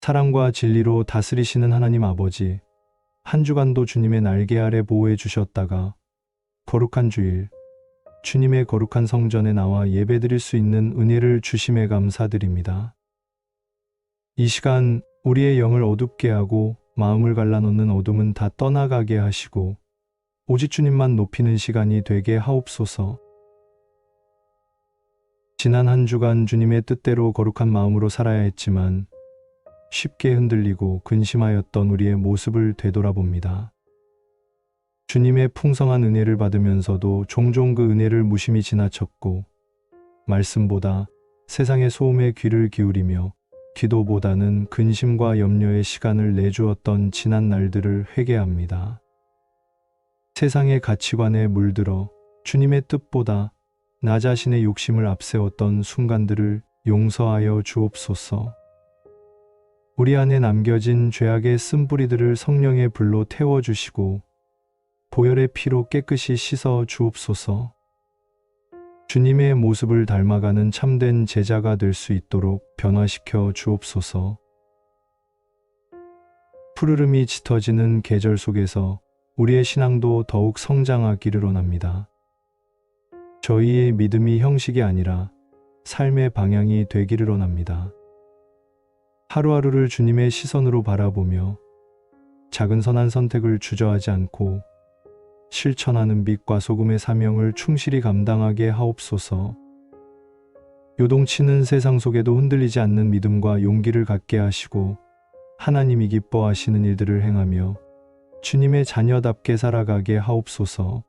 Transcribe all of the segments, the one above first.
사랑과 진리로 다스리시는 하나님 아버지, 한 주간도 주님의 날개 아래 보호해 주셨다가 거룩한 주일, 주님의 거룩한 성전에 나와 예배드릴 수 있는 은혜를 주심에 감사드립니다. 이 시간 우리의 영을 어둡게 하고 마음을 갈라놓는 어둠은 다 떠나가게 하시고 오직 주님만 높이는 시간이 되게 하옵소서. 지난 한 주간 주님의 뜻대로 거룩한 마음으로 살아야 했지만 쉽게 흔들리고 근심하였던 우리의 모습을 되돌아봅니다. 주님의 풍성한 은혜를 받으면서도 종종 그 은혜를 무심히 지나쳤고 말씀보다 세상의 소음에 귀를 기울이며 기도보다는 근심과 염려의 시간을 내주었던 지난 날들을 회개합니다. 세상의 가치관에 물들어 주님의 뜻보다 나 자신의 욕심을 앞세웠던 순간들을 용서하여 주옵소서. 우리 안에 남겨진 죄악의 쓴뿌리들을 성령의 불로 태워주시고 보혈의 피로 깨끗이 씻어 주옵소서. 주님의 모습을 닮아가는 참된 제자가 될 수 있도록 변화시켜 주옵소서. 푸르름이 짙어지는 계절 속에서 우리의 신앙도 더욱 성장하기를 원합니다. 저희의 믿음이 형식이 아니라 삶의 방향이 되기를 원합니다. 하루하루를 주님의 시선으로 바라보며 작은 선한 선택을 주저하지 않고 실천하는 빛과 소금의 사명을 충실히 감당하게 하옵소서. 요동치는 세상 속에도 흔들리지 않는 믿음과 용기를 갖게 하시고 하나님이 기뻐하시는 일들을 행하며 주님의 자녀답게 살아가게 하옵소서.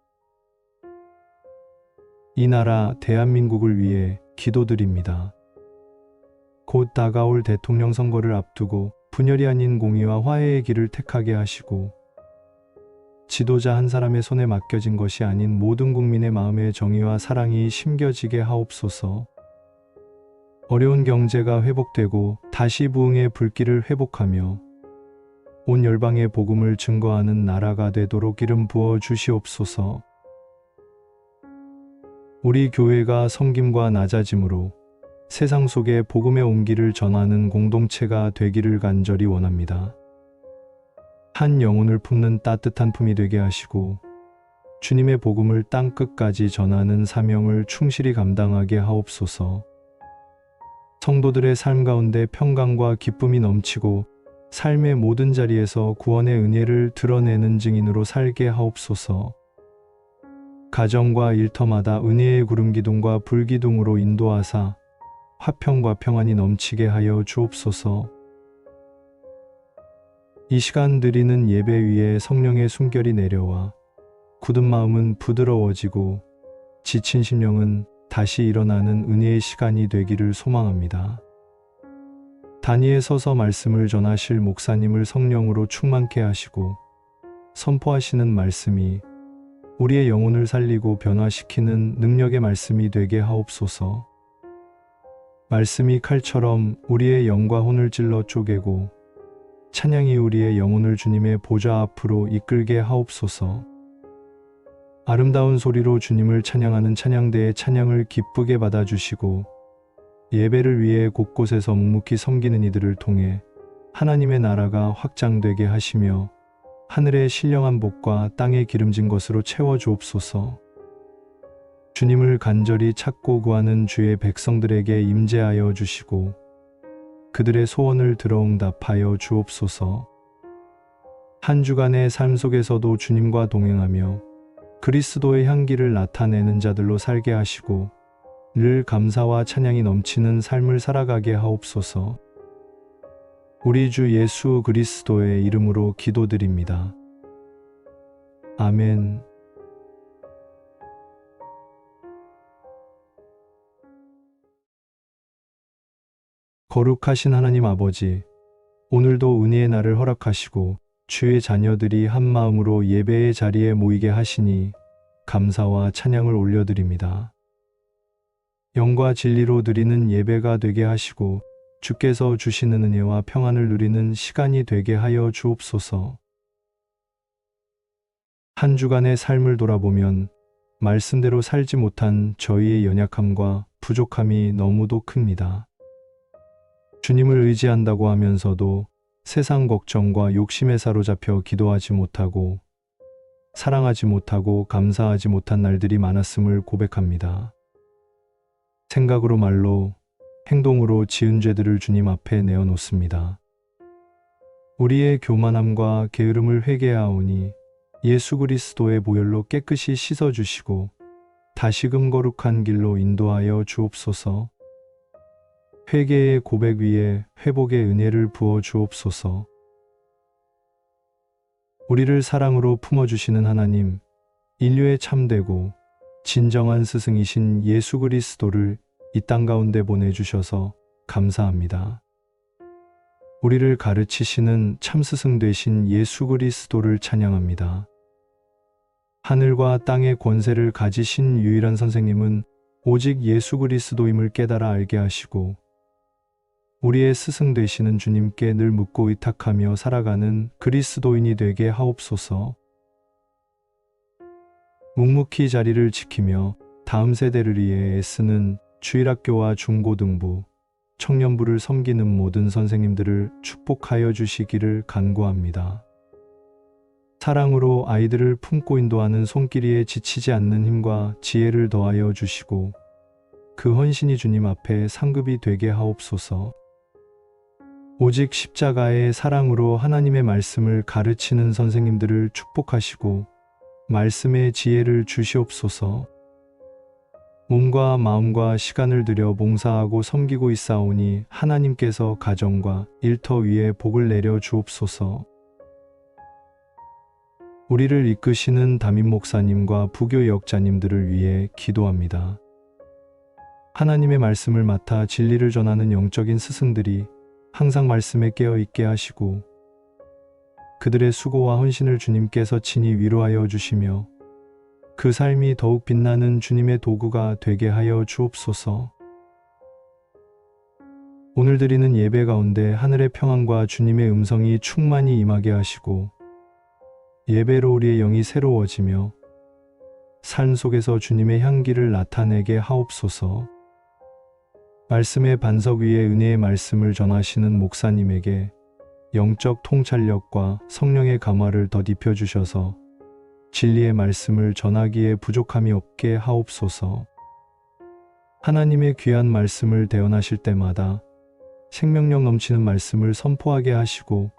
이 나라 대한민국을 위해 기도드립니다. 곧 다가올 대통령 선거를 앞두고 분열이 아닌 공의와 화해의 길을 택하게 하시고 지도자 한 사람의 손에 맡겨진 것이 아닌 모든 국민의 마음의 정의와 사랑이 심겨지게 하옵소서. 어려운 경제가 회복되고 다시 부흥의 불길을 회복하며 온 열방의 복음을 증거하는 나라가 되도록 이름 부어 주시옵소서. 우리 교회가 섬김과 낮아짐으로 세상 속에 복음의 온기를 전하는 공동체가 되기를 간절히 원합니다. 한 영혼을 품는 따뜻한 품이 되게 하시고 주님의 복음을 땅 끝까지 전하는 사명을 충실히 감당하게 하옵소서. 성도들의 삶 가운데 평강과 기쁨이 넘치고 삶의 모든 자리에서 구원의 은혜를 드러내는 증인으로 살게 하옵소서. 가정과 일터마다 은혜의 구름 기둥과 불 기둥으로 인도하사 화평과 평안이 넘치게 하여 주옵소서. 이 시간 드리는 예배 위에 성령의 숨결이 내려와 굳은 마음은 부드러워지고 지친 심령은 다시 일어나는 은혜의 시간이 되기를 소망합니다. 단위에 서서 말씀을 전하실 목사님을 성령으로 충만케 하시고 선포하시는 말씀이 우리의 영혼을 살리고 변화시키는 능력의 말씀이 되게 하옵소서. 말씀이 칼처럼 우리의 영과 혼을 찔러 쪼개고 찬양이 우리의 영혼을 주님의 보좌 앞으로 이끌게 하옵소서. 아름다운 소리로 주님을 찬양하는 찬양대의 찬양을 기쁘게 받아주시고 예배를 위해 곳곳에서 묵묵히 섬기는 이들을 통해 하나님의 나라가 확장되게 하시며 하늘의 신령한 복과 땅의 기름진 것으로 채워 주옵소서. 주님을 간절히 찾고 구하는 주의 백성들에게 임재하여 주시고 그들의 소원을 들어 응답하여 주옵소서. 한 주간의 삶 속에서도 주님과 동행하며 그리스도의 향기를 나타내는 자들로 살게 하시고 늘 감사와 찬양이 넘치는 삶을 살아가게 하옵소서. 우리 주 예수 그리스도의 이름으로 기도드립니다. 아멘. 거룩하신 하나님 아버지, 오늘도 은혜의 날을 허락하시고 주의 자녀들이 한 마음으로 예배의 자리에 모이게 하시니 감사와 찬양을 올려드립니다. 영과 진리로 드리는 예배가 되게 하시고 주께서 주시는 은혜와 평안을 누리는 시간이 되게 하여 주옵소서. 한 주간의 삶을 돌아보면 말씀대로 살지 못한 저희의 연약함과 부족함이 너무도 큽니다. 주님을 의지한다고 하면서도 세상 걱정과 욕심에 사로잡혀 기도하지 못하고 사랑하지 못하고 감사하지 못한 날들이 많았음을 고백합니다. 생각으로 말로 행동으로 지은 죄들을 주님 앞에 내어놓습니다. 우리의 교만함과 게으름을 회개하오니 예수 그리스도의 보혈로 깨끗이 씻어 주시고 다시금 거룩한 길로 인도하여 주옵소서. 회개의 고백 위에 회복의 은혜를 부어 주옵소서. 우리를 사랑으로 품어주시는 하나님, 인류에 참되고 진정한 스승이신 예수 그리스도를 이 땅 가운데 보내주셔서 감사합니다. 우리를 가르치시는 참 스승 되신 예수 그리스도를 찬양합니다. 하늘과 땅의 권세를 가지신 유일한 선생님은 오직 예수 그리스도임을 깨달아 알게 하시고 우리의 스승 되시는 주님께 늘 묻고 의탁하며 살아가는 그리스도인이 되게 하옵소서. 묵묵히 자리를 지키며 다음 세대를 위해 애쓰는 주일학교와 중고등부, 청년부를 섬기는 모든 선생님들을 축복하여 주시기를 간구합니다. 사랑으로 아이들을 품고 인도하는 손길이에 지치지 않는 힘과 지혜를 더하여 주시고 그 헌신이 주님 앞에 상급이 되게 하옵소서. 오직 십자가의 사랑으로 하나님의 말씀을 가르치는 선생님들을 축복하시고 말씀의 지혜를 주시옵소서. 몸과 마음과 시간을 들여 봉사하고 섬기고 있사오니 하나님께서 가정과 일터 위에 복을 내려 주옵소서. 우리를 이끄시는 담임 목사님과 부교 역자님들을 위해 기도합니다. 하나님의 말씀을 맡아 진리를 전하는 영적인 스승들이 항상 말씀에 깨어 있게 하시고 그들의 수고와 헌신을 주님께서 친히 위로하여 주시며 그 삶이 더욱 빛나는 주님의 도구가 되게 하여 주옵소서. 오늘 드리는 예배 가운데 하늘의 평안과 주님의 음성이 충만히 임하게 하시고 예배로 우리의 영이 새로워지며 삶 속에서 주님의 향기를 나타내게 하옵소서. 말씀의 반석 위에 은혜의 말씀을 전하시는 목사님에게 영적 통찰력과 성령의 감화를 덧입혀 주셔서 진리의 말씀을 전하기에 부족함이 없게 하옵소서. 하나님의 귀한 말씀을 대언하실 때마다 생명력 넘치는 말씀을 선포하게 하시고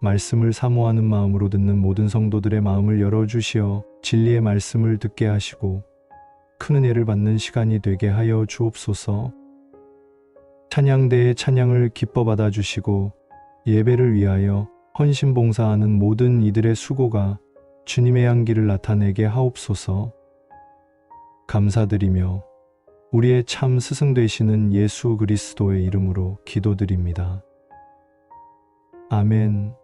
말씀을 사모하는 마음으로 듣는 모든 성도들의 마음을 열어주시어 진리의 말씀을 듣게 하시고 큰 은혜를 받는 시간이 되게 하여 주옵소서. 찬양대의 찬양을 기뻐 받아 주시고 예배를 위하여 헌신 봉사하는 모든 이들의 수고가 주님의 향기를 나타내게 하옵소서. 감사드리며 우리의 참 스승 되시는 예수 그리스도의 이름으로 기도드립니다. 아멘.